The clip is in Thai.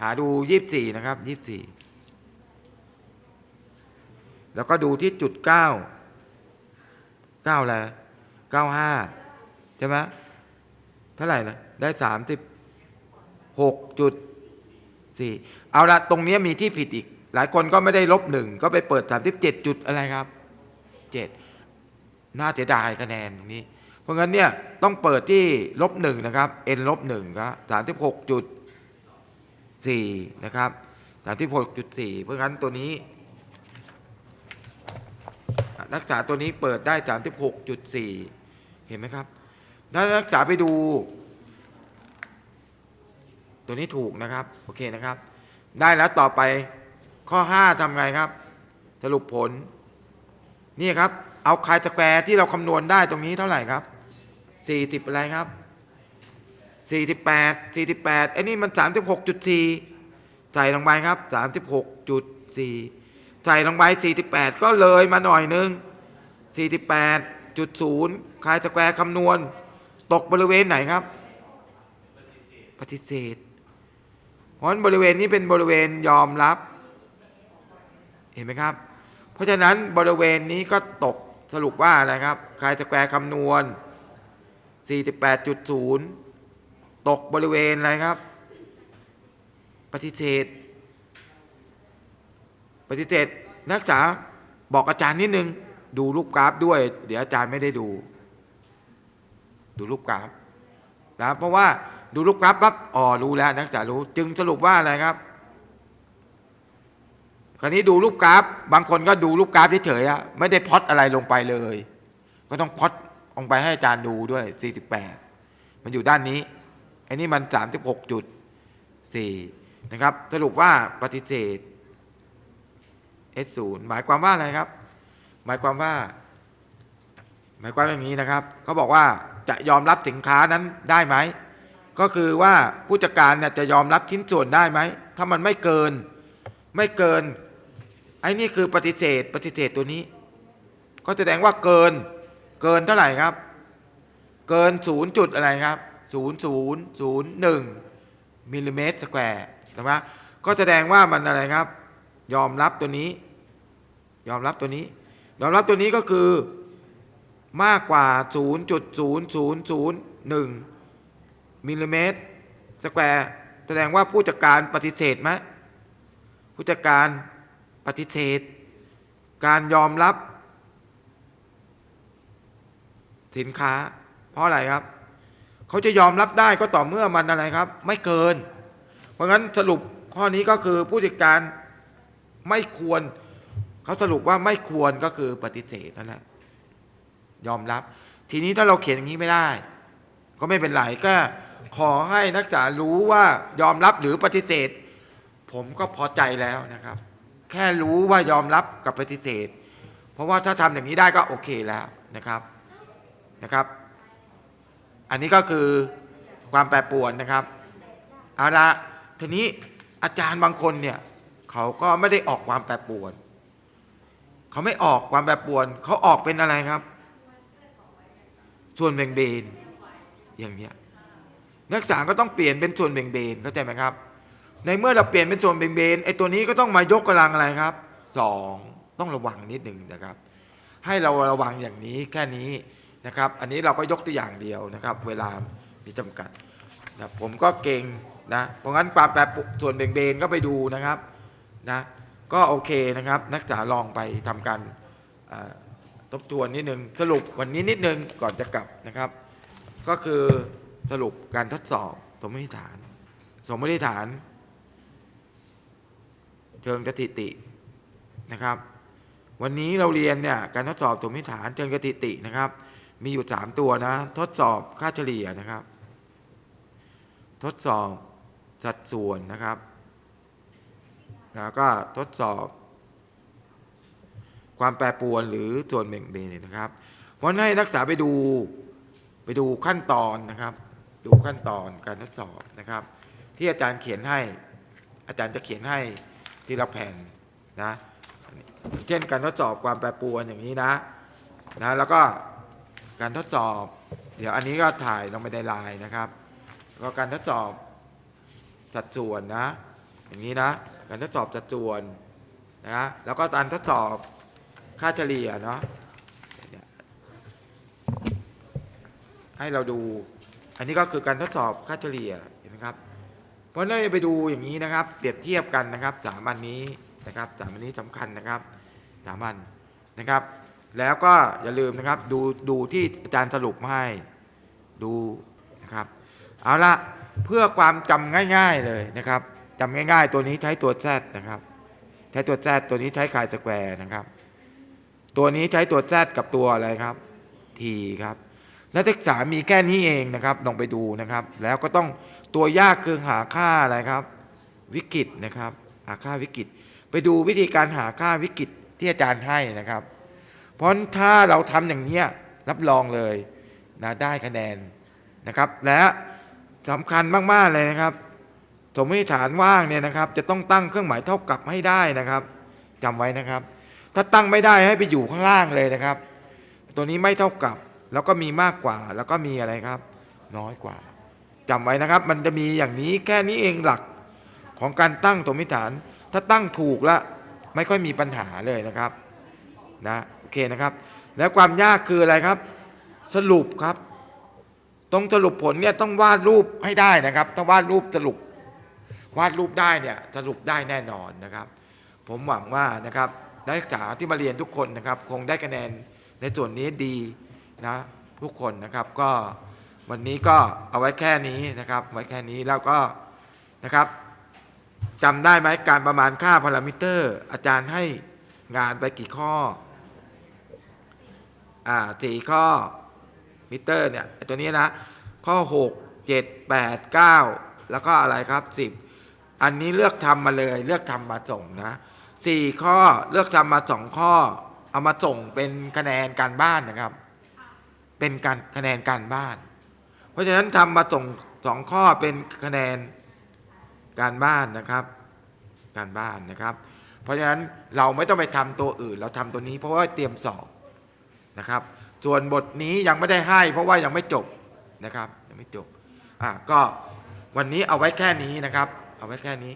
หาดูยี่สิบสี่นะครับยี่สิบสี่แล้วก็ดูที่จุดเก้าเก้าอะไรเก้าห้าใช่ไหมเท่าไหร่นะได้สามสิบหกจุดสี่เอาละตรงนี้มีที่ผิดอีก หลายคนก็ไม่ได้ลบหนึ่งก็ไปเปิดสามสิบเจ็ดจุดอะไรครับเจ็ดน่าเสียดายคะแนนตรงนี้ เพราะงั้นเนี่ยต้องเปิดที่ลบหนึ่งนะครับ n ลบหนึ่งครับสามสิบหกจุด สี่นะครับสามสิบหกจุดสี่เพราะงั้นตัวนี้นักศึกษาตัวนี้เปิดได้สามสิบหกจุดสี่เห็นไหมครับถ้านักศึกษาไปดู ตัวนี้ถูกนะครับโอเคนะครับ ได้แล้วต่อไปข้อ 5ทำไงครับ สรุปผล นี่ครับ เอาคายสแควร์ที่เราคำนวณได้ตรงนี้เท่าไหร่ครับ 40อะไรครับ 48 48ไอ้นี่มัน 36.4 ใส่ลงไปครับ 36.4 ใส่ลงไป 48 ก็เลยมาหน่อยนึง 48.0คายสแควร์คำนวณ ตกบริเวณไหนครับ ปฏิเสธเพราะฉะนั้นบริเวณนี้เป็นบริเวณยอมรับ เห็นไหมครับ เพราะฉะนั้นบริเวณนี้ก็ตกสรุปว่าอะไรครับคายสแควร์คำนวณ 48.0 ตกบริเวณอะไรครับ ปฏิเสธ ปฏิเสธนักศึกษาบอกอาจารย์นิดนึง ดูรูปกราฟด้วย เดี๋ยวอาจารย์ไม่ได้ดู ดูรูปกราฟนะเพราะว่าดูรูปกราฟปั๊บอ๋อรู้แล้ว นักศึกษารู้ จึงสรุปว่าอะไรครับคราวนี้ดูรูปกราฟ บางคนก็ดูรูปกราฟเฉยๆไม่ได้พอตอะไรลงไปเลย ก็ต้องพอตลงไปให้อาจารย์ดูด้วย 48 มันอยู่ด้านนี้ อันนี้มัน 36.4 นะครับ สรุปว่าปฏิเสธ S0 หมายความว่าอะไรครับ หมายความว่า หมายความอย่างนี้นะครับเขาบอกว่าจะยอมรับสินค้านั้นได้ไหม ก็คือว่าผู้จัดการเนี่ยจะยอมรับชิ้นส่วนได้ไหม ถ้ามันไม่เกิน ไม่เกิน ไอ้นี่คือปฏิเสธ ปฏิเสธตัวนี้ ก็แสดงว่าเกิน เกินเท่าไหร่ครับ เกินศูนย์จุดอะไรครับ ศูนย์ศูนย์ศูนย์หนึ่งมิลลิเมตรสแควร์ถูกไหมก็แสดงว่ามันอะไรครับ ยอมรับตัวนี้ ยอมรับตัวนี้ ยอมรับตัวนี้ก็คือมากกว่า 0.0001มิลลิเมตรสแควร์แสดงว่าผู้จัดการปฏิเสธไหมผู้จัดการปฏิเสธ การยอมรับ สินค้า เพราะอะไรครับ เขาจะยอมรับได้ก็ต่อเมื่อมันอะไรครับ ไม่เกิน เพราะงั้นสรุปข้อนี้ก็คือผู้จัดการไม่ควรเขาสรุปว่าไม่ควรก็คือปฏิเสธนั่นแหละยอมรับ ทีนี้ถ้าเราเขียนอย่างนี้ไม่ได้ ก็ไม่เป็นไรก็ขอให้นักศึกษารู้ว่ายอมรับหรือปฏิเสธ ผมก็พอใจแล้วนะครับ แค่รู้ว่ายอมรับกับปฏิเสธ เพราะว่าถ้าทำอย่างนี้ได้ก็โอเคแล้วนะครับนะครับ อันนี้ก็คือความแปรปรวนนะครับเอาละทีนี้อาจารย์บางคนเนี่ยเขาก็ไม่ได้ออกความแปรปรวน เขาไม่ออกความแปรปรวน เขาออกเป็นอะไรครับ ส่วนแบ่งเบนอย่างเนี้ยนักศึกษาก็ต้องเปลี่ยนเป็นส่วนแบ่งเบนเข้าใจไหมครับ ในเมื่อเราเปลี่ยนเป็นส่วนแบ่งเบนไอ้ตัวนี้ก็ต้องมายกกำลังอะไรครับสองต้องระวังนิดหนึ่งนะครับ ให้เราระวังอย่างนี้แค่นี้ นะครับ อันนี้เราก็ยกตัวอย่างเดียวนะครับ เวลามีจำกัดนะผมก็เก่งนะเพราะงั้นความแปรปรวนส่วนแบ่งเบนก็ไปดูนะครับนะก็โอเคนะครับ นักศึกษาลองไปทำการทบทวนนิดนึงสรุปวันนี้นิดนึงก่อนจะกลับนะครับ ก็คือสรุปการทดสอบสมมติฐาน สมมติฐาน เชิงสถิตินะครับ วันนี้เราเรียนเนี่ยการทดสอบสมมติฐานเชิงสถิตินะครับ มีอยู่สามตัวนะ ทดสอบค่าเฉลี่ยนะครับ ทดสอบสัดส่วนนะครับ แล้วก็ทดสอบความแปรปรวนหรือส่วนแบ่งเบนนะครับวันให้นักศึกษาไปดูไปดูขั้นตอนนะครับ ดูขั้นตอนการทดสอบนะครับ ที่อาจารย์เขียนให้อาจารย์จะเขียนให้ทีละแผ่นนะเช่นการทดสอบความแปรปรวนอย่างนี้นะนะแล้วก็ การทดสอบ เดี๋ยวอันนี้ก็ถ่ายลงไปในไลน์นะครับแล้วก็การทดสอบสัดส่วนนะ อย่างนี้นะ การทดสอบสัดส่วนนะแล้วก็การทดสอบค่าเฉลี่ยเนาะให้เราดู อันนี้ก็คือการทดสอบค่าเฉลี่ยเห็นไหมครับ เพราะเราจะไปดูอย่างนี้นะครับ เปรียบเทียบกันนะครับสามอันนี้นะครับสามอันนี้สำคัญนะครับสามอันนะครับ แล้วก็อย่าลืมนะครับดูดูที่อาจารย์สรุปให้ดูนะครับเอาละเพื่อความจำง่าย ๆเลยนะครับจำง่ายๆ ตัวนี้ใช้ตัว Z นะครับ ใช้ตัว Z ตัวนี้ใช้คายสแควร์นะครับ ตัวนี้ใช้ตัว Z กับตัวอะไรครับ T ครับนักศึกษามีแค่นี้เองนะครับลองไปดูนะครับ แล้วก็ต้องตัวยากคือหาค่าอะไรครับ วิกฤตนะครับ หาค่าวิกฤต ไปดูวิธีการหาค่าวิกฤตที่อาจารย์ให้นะครับ เพราะถ้าเราทำอย่างนี้รับรองเลยนะได้คะแนนนะครับ และสำคัญมากๆเลยนะครับ สมมติฐานว่างเนี่ยนะครับ จะต้องตั้งเครื่องหมายเท่ากับให้ได้นะครับจำไว้นะครับ ถ้าตั้งไม่ได้ให้ไปอยู่ข้างล่างเลยนะครับ ตัวนี้ไม่เท่ากับ แล้วก็มีมากกว่า แล้วก็มีอะไรครับ น้อยกว่าจำไว้นะครับ มันจะมีอย่างนี้แค่นี้เองหลักของการตั้งสมมติฐาน ถ้าตั้งถูกล้วไม่ค่อยมีปัญหาเลยนะครับ นะโอเคนะครับ แล้วความยากคืออะไรครับ สรุปครับ ตรงสรุปผลเนี่ยต้องวาดรูปให้ได้นะครับถ้าวาดรูปสรุป วาดรูปได้เนี่ยสรุปได้แน่นอนนะครับ ผมหวังว่านะครับนักศึกษาที่มาเรียนทุกคนนะครับ คงได้คะแนนในส่วนนี้ดีนะทุกคนนะครับก็วันนี้ก็เอาไว้แค่นี้นะครับ ไว้แค่นี้แล้วก็นะครับจำได้ไหมการประมาณค่าพารามิเตอร์ อาจารย์ให้งานไปกี่ข้อ อ่าสี่ข้อมิเตอร์เนี่ยตัวนี้นะข้อ 6 7 8 9 แล้วก็อะไรครับ 10 อันนี้เลือกทำมาเลยเลือกทำมาส่งนะ4ข้อเลือกทำมา 2 ข้อ เอามาส่งเป็นคะแนนการบ้านนะครับ เป็นการคะแนนการบ้าน เพราะฉะนั้นทำมาส่งสองข้อเป็นคะแนนการบ้านนะครับ การบ้านนะครับ เพราะฉะนั้นเราไม่ต้องไปทำตัวอื่น เราทำตัวนี้เพราะว่าเตรียมสอบ นะครับ ส่วนบทนี้ยังไม่ได้ให้ เพราะว่ายังไม่จบนะครับยังไม่จบอะก็วันนี้เอาไว้แค่นี้นะครับ เอาไว้แค่นี้